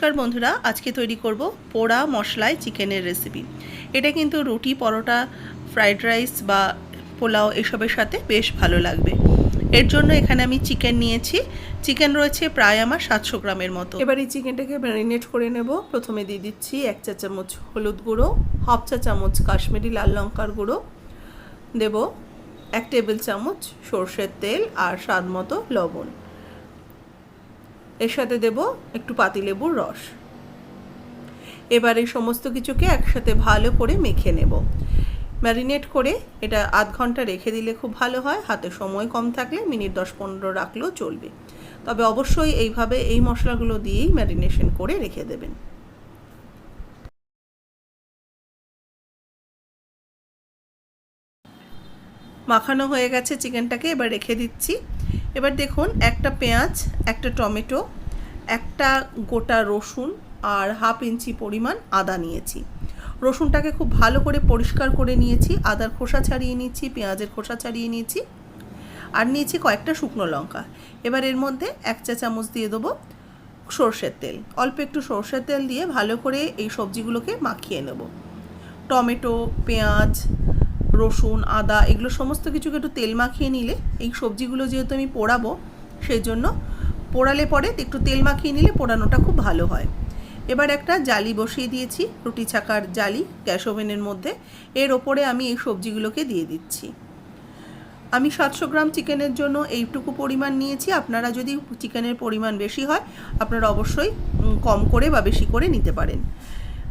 নমস্কার বন্ধুরা, আজকে তৈরি করব পোড়া মশলায় চিকেনের রেসিপি এটা কিন্তু রুটি, পরোটা ফ্রাইড রাইস বা পোলাও এসবের সাথে বেশ ভালো লাগবে। এর জন্য এখানে আমি চিকেন নিয়েছি। চিকেন রয়েছে প্রায় আমার সাতশো গ্রামের মতো। এবার এই চিকেনটাকে ম্যারিনেট করে নেব। প্রথমে দিয়ে দিচ্ছি এক চা চামচ হলুদ গুঁড়ো হাফ চা চামচ কাশ্মীরি লাল লঙ্কার গুঁড়ো। দেব এক টেবিল চামচ সর্ষের তেল আর স্বাদ মতো লবণ। এর সাথে দেব একটু পাতিলেবুর রস। এবার এই সমস্ত কিছুকে একসাথে ভালো করে মেখে নেব। ম্যারিনেট করে এটা আধ ঘণ্টা রেখে দিলে খুব ভালো হয়, হাতে সময় কম থাকলে মিনিট দশ পনেরো রাখলেও চলবে। তবে অবশ্যই এইভাবে এই মশলাগুলো দিয়েই ম্যারিনেশন করে রেখে দেবেন। মাখানো হয়ে গেছে, চিকেনটাকে এবার রেখে দিচ্ছি। এবার দেখুন, একটা পেঁয়াজ, একটা টমেটো, একটা গোটা রসুন আর হাফ ইঞ্চি পরিমাণ আদা নিয়েছি। রসুনটাকে খুব ভালো করে পরিষ্কার করে নিয়েছি, আদার খোসা ছাড়িয়ে নিয়েছি, পেঁয়াজের খোসা ছাড়িয়ে নিয়েছি আর নিয়েছি কয়েকটা শুকনো লঙ্কা। এবার এর মধ্যে এক চা চামচ দিয়ে দেবো সর্ষের তেল। অল্প একটু সর্ষের তেল দিয়ে ভালো করে এই সবজিগুলোকে মাখিয়ে নেব। টমেটো, পেঁয়াজ রসুন, আদা, এগুলো সমস্ত কিছুকে একটু তেল মাখিয়ে নিলে, এই সবজিগুলো যেহেতু আমি পোড়াবো, সেই জন্য পোড়ালে পরে একটু তেল মাখিয়ে নিলে পোড়ানোটা খুব ভালো হয়। এবার একটা জালি বসিয়ে দিয়েছি, রুটি ছাকার জালি গ্যাস ওভেনের মধ্যে, এর ওপরে আমি এই সবজিগুলোকে দিয়ে দিচ্ছি। আমি সাতশো গ্রাম চিকেনের জন্য এইটুকু পরিমাণ নিয়েছি, আপনারা যদি চিকেনের পরিমাণ বেশি হয়, আপনারা অবশ্যই কম করে বা বেশি করে নিতে পারেন।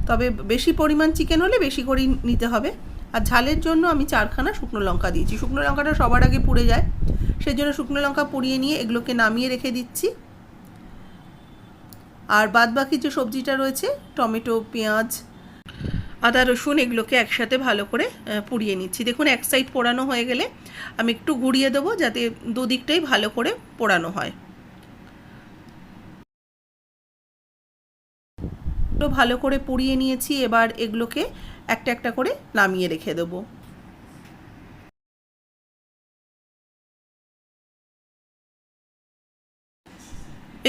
তবে বেশি পরিমাণ চিকেন হলে বেশি করেই নিতে হবে। আর ঝালের জন্য আমি চারখানা শুকনো লঙ্কা দিয়েছি। শুকনো লঙ্কাটা সবার আগে পুড়ে যায়। সেই জন্য শুকনো লঙ্কা পুড়িয়ে নিয়ে এগুলোকে নামিয়ে রেখে দিচ্ছি। আর বাদ বাকি যে সবজিটা রয়েছে, টমেটো, পেঁয়াজ, আদা, রসুন, এগুলোকে একসাথে ভালো করে পুড়িয়ে নিচ্ছি। দেখুন, এক সাইড পোড়ানো হয়ে গেলে আমি একটু ঘুরিয়ে দেবো যাতে দুদিকটাই ভালো করে পোড়ানো হয়। ভালো করে পুড়িয়ে নিয়েছি। এবার এগুলোকে একটা একটা করে নামিয়ে রেখে দেবো।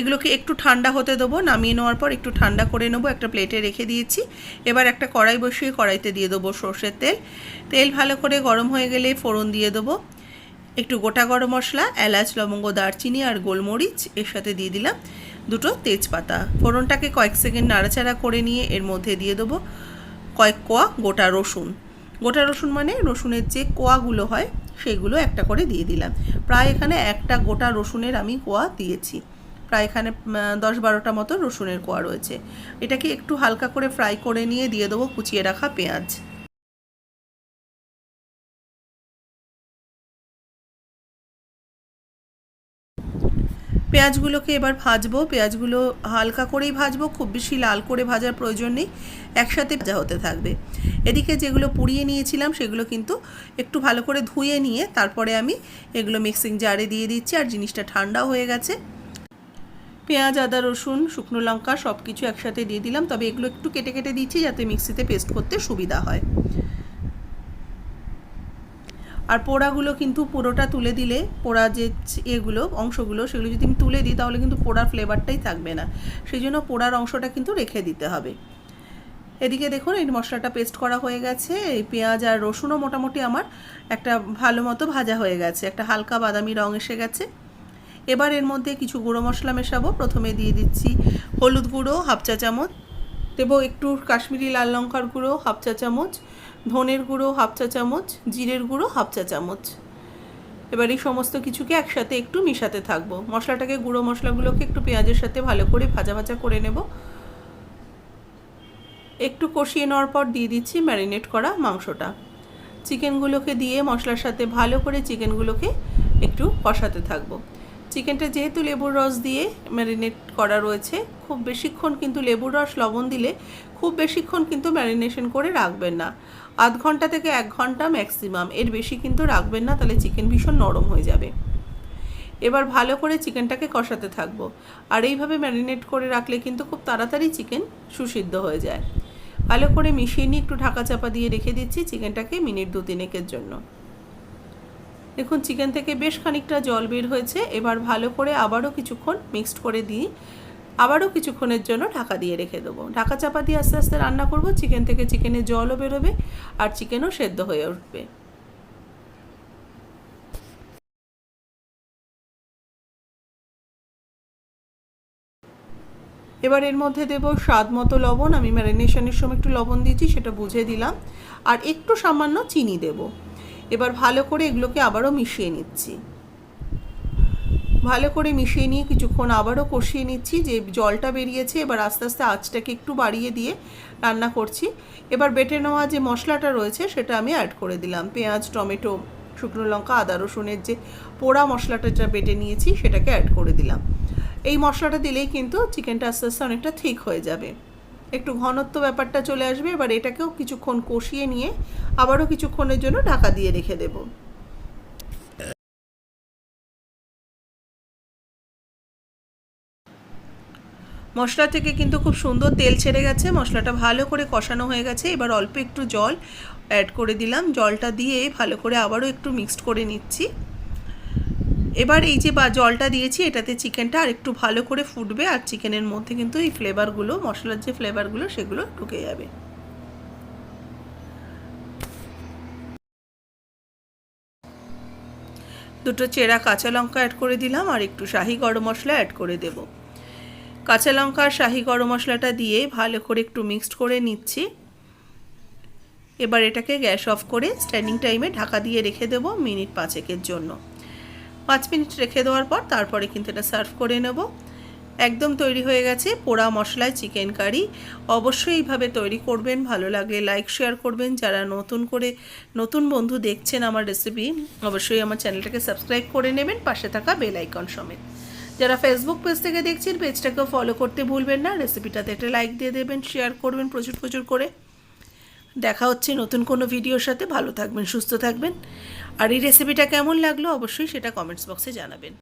এগুলোকে একটু ঠান্ডা হতে দেবো। নামিয়ে নেওয়ার পর একটু ঠান্ডা করে নেব। একটা প্লেটে রেখে দিয়েছি। এবার একটা কড়াই বসিয়ে কড়াইতে দিয়ে দেবো সর্ষের তেল। তেল ভালো করে গরম হয়ে গেলে ফোড়ন দিয়ে দেবো। একটু গোটা গরম মশলা, এলাচ, লবঙ্গ, দারচিনি আর গোলমরিচ এর সাথে দিয়ে দিলাম। দুটো তেজপাতা। ফোড়নটাকে কয়েক সেকেন্ড নাড়াচাড়া করে নিয়ে এর মধ্যে দিয়ে দেবো। কয়েক কোয়া গোটা রসুন। গোটা রসুন মানে রসুনের যে কোয়াগুলো হয় সেইগুলো একটা করে দিয়ে দিলাম। প্রায় এখানে একটা গোটা রসুনের আমি কোয়া দিয়েছি। প্রায় এখানে দশ বারোটা মতো রসুনের কোয়া রয়েছে। এটাকে একটু হালকা করে ফ্রাই করে নিয়ে দিয়ে দেবো কুচিয়ে রাখা পেঁয়াজ। পেঁয়াজগুলোকে এবার ভাজবো। পেঁয়াজগুলো হালকা করেই ভাজবো, খুব বেশি লাল করে ভাজার প্রয়োজন নেই, একসাথে ভাজা হতে থাকবে। এদিকে যেগুলো পুড়িয়ে নিয়েছিলাম, সেগুলো কিন্তু একটু ভালো করে ধুয়ে নিয়ে তারপরে আমি এগুলো মিক্সিং জারে দিয়ে দিচ্ছি আর জিনিসটা ঠান্ডাও হয়ে গেছে। পেঁয়াজ, আদা, রসুন, শুকনো লঙ্কা সব কিছু একসাথে দিয়ে দিলাম। তবে এগুলো একটু কেটে কেটে দিচ্ছি যাতে মিক্সিতে পেস্ট করতে সুবিধা হয়। আর পোড়াগুলো কিন্তু পোড়োটা তুলে দিলে পোড়া যে এগুলো অংশগুলো, সেগুলো যদি আমি তুলে দিই তাহলে কিন্তু পোড়ার ফ্লেভারটাই থাকবে না। সেই জন্য পোড়ার অংশটা কিন্তু রেখে দিতে হবে। এদিকে দেখুন, এই মশলাটা পেস্ট করা হয়ে গেছে। এই পেঁয়াজ আর রসুনও মোটামুটি আমার একটা ভালো মতো ভাজা হয়ে গেছে। একটা হালকা বাদামি রং এসে গেছে। এবার এর মধ্যে কিছু গুঁড়ো মশলা মেশাবো। প্রথমে দিয়ে দিচ্ছি হলুদ গুঁড়ো, হাফ চা চামচ। দেবো একটু কাশ্মীরি লাল লঙ্কার গুঁড়ো, হাফ চা চামচ, ধনের গুঁড়ো, হাফ চা চামচ, জিরের গুঁড়ো, হাফ চা চামচ। এবার এই সমস্ত কিছুকে একসাথে একটু মিশাতে থাকব। মশলাটাকে, গুঁড়ো মশলাগুলোকে একটু পেঁয়াজের সাথে ভালো করে ভাজা ভাজা করে নেব। একটু কষিয়ে নেওয়ার পর দিয়ে দিচ্ছি ম্যারিনেট করা মাংসটা। চিকেনগুলোকে দিয়ে মশলার সাথে ভালো করে চিকেনগুলোকে একটু কষাতে থাকব। চিকেনটা যেহেতু লেবুর রস দিয়ে ম্যারিনেট করা রয়েছে, খুব বেশিক্ষণ কিন্তু লেবুর রস, লবণ দিলে খুব বেশিক্ষণ কিন্তু ম্যারিনেশন করে রাখবেন না। আধ ঘণ্টা থেকে এক ঘণ্টা ম্যাক্সিমাম এর বেশি কিন্তু রাখবেন না, তাহলে চিকেন ভীষণ নরম হয়ে যাবে। এবার ভালো করে চিকেনটাকে কষাতে থাকব। আর এইভাবে ম্যারিনেট করে রাখলে কিন্তু খুব তাড়াতাড়ি চিকেন সুসিদ্ধ হয়ে যায়। ভালো করে মিশিয়ে নিয়ে একটু ঢাকা চাপা দিয়ে রেখে দিচ্ছি চিকেনটাকে মিনিট দু তিনেকের জন্য। দেখুন, চিকেন থেকে বেশ খানিকটা জল বের হয়েছে। এবার ভালো করে আবারও কিছুক্ষণ মিক্সড করে দিই আবারও কিছুক্ষণের জন্য ঢাকা দিয়ে রেখে দেবো। ঢাকা চাপা দিয়ে আস্তে আস্তে রান্না করব। চিকেন থেকে চিকেনের জলও বেরোবে আর চিকেনও সেদ্ধ হয়ে উঠবে। এবার এর মধ্যে দেব স্বাদ মতো লবণ। আমি ম্যারিনেশনের সময় একটু লবণ দিয়েছি, সেটা বুঝে দিলাম। আর একটু সামান্য চিনি দেব। এবার ভালো করে এগুলোকে আবারও মিশিয়ে নিচ্ছি। ভালো করে মিশিয়ে নিয়ে কিছুক্ষণ আবারও কষিয়ে নিচ্ছি, যে জলটা বেরিয়েছে এবার আস্তে আস্তে আঁচটাকে একটু বাড়িয়ে দিয়ে রান্না করছি। এবার বেটে নেওয়া যে মশলাটা রয়েছে সেটা আমি অ্যাড করে দিলাম। পেঁয়াজ, টমেটো, শুকনো লঙ্কা, আদা, রসুনের যে পোড়া মশলাটা যা বেটে নিয়েছি সেটাকে অ্যাড করে দিলাম। এই মশলাটা দিলেই কিন্তু চিকেনটা আস্তে আস্তে অনেকটা ঠিক হয়ে যাবে। একটু ঘনত্ব ব্যাপারটা চলে আসবে, এবার এটাকেও কিছুক্ষণ কষিয়ে নিয়ে আবারও কিছুক্ষণের জন্য ঢাকা দিয়ে রেখে দেবো। মশলা থেকে কিন্তু খুব সুন্দর তেল ছেড়ে গেছে, মশলাটা ভালো করে কষানো হয়ে গেছে। এবার অল্প একটু জল অ্যাড করে দিলাম। জলটা দিয়ে ভালো করে আবারও একটু মিক্সড করে নিচ্ছি। এবার এই যে বা জলটা দিয়েছি, এটাতে চিকেনটা আর একটু ভালো করে ফুটবে আর চিকেনের মধ্যে কিন্তু এই ফ্লেভারগুলো, মশলার যে ফ্লেভারগুলো সেগুলো ঢুকে যাবে। দুটো চেরা কাঁচা লঙ্কা অ্যাড করে দিলাম আর একটু শাহি গরম মশলা অ্যাড করে দেব। কাঁচা লঙ্কা আর শাহি গরম মশলাটা দিয়ে ভালো করে একটু মিক্সড করে নিচ্ছি। এবার এটাকে গ্যাস অফ করে স্ট্যান্ডিং টাইমে ঢাকা দিয়ে রেখে দেবো মিনিট পাঁচেকের জন্য। পাঁচ মিনিট রেখে দেওয়ার পর তারপরে কিন্তু এটা সার্ভ করে নেব। একদম তৈরি হয়ে গেছে পোড়া মশলায় চিকেন কারি। অবশ্যই এইভাবে তৈরি করবেন, ভালো লাগলে লাইক, শেয়ার করবেন। যারা নতুন করে, নতুন বন্ধু দেখছেন আমার রেসিপি অবশ্যই আমার চ্যানেলটাকে সাবস্ক্রাইব করে নেবেন, পাশে থাকা বেল আইকন সমেত। যারা ফেসবুক পেজ থেকে দেখছেন পেজটাকেও ফলো করতে ভুলবেন না। রেসিপিটাতে একটা লাইক দিয়ে দেবেন শেয়ার করবেন প্রচুর প্রচুর করে। দেখা হচ্ছে নতুন কোনো ভিডিওর সাথে। ভালো থাকবেন, সুস্থ থাকবেন। আর এই রেসিপিটা কেমন লাগল অবশ্যই সেটা কমেন্টস বক্সে জানাবেন।